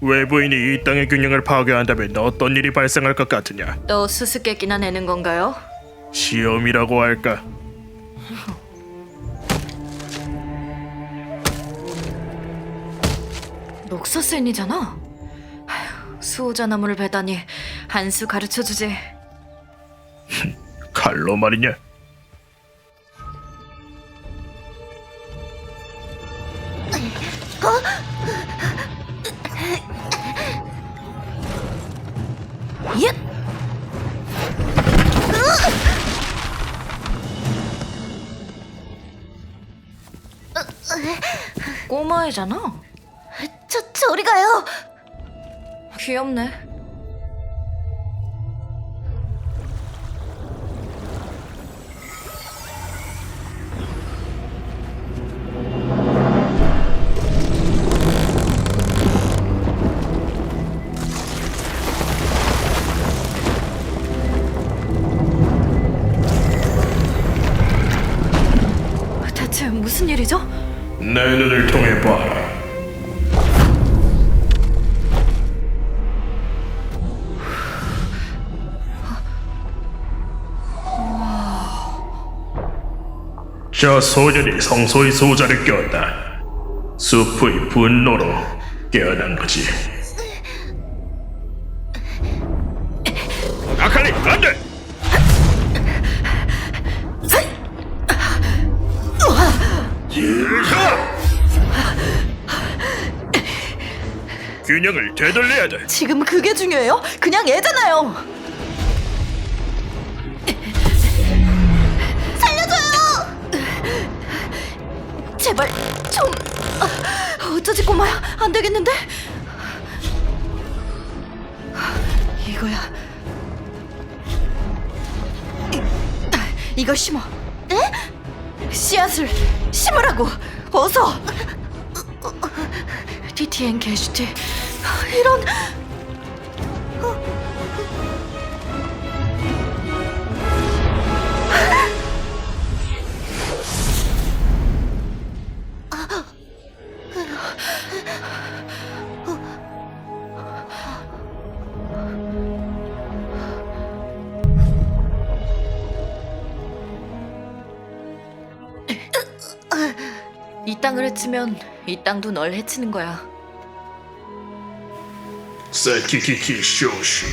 외부인이 이 땅의 균형을 파괴한다면 어떤 일이 발생할 것 같으냐? 또 수수께끼나 내는 건가요? 시험이라고 할까? 녹서센이잖아. 아휴, 수호자 나무를 베다니 한 수 가르쳐 주지. 칼로 말이냐? 예! 꼬마애잖아. 저 저리 가요. 귀엽네. 대체 무슨 일이죠? 내 눈을 통해 봐라. 저 소년이 성소의 소자를 깨웠다. 숲의 분노로 깨어난 거지. 균형을 되돌려야 돼. 지금 그게 중요해요? 그냥 애잖아요. 살려줘요. 제발 좀 아, 어쩌지 꼬마야 안 되겠는데? 이거야. 이걸 심어. 에? 씨앗을 심으라고. 어서. DTN 게슈트. 이런. 이 땅을 해치면 이 땅도 널 해치는 거야. 사키키키 쇼슈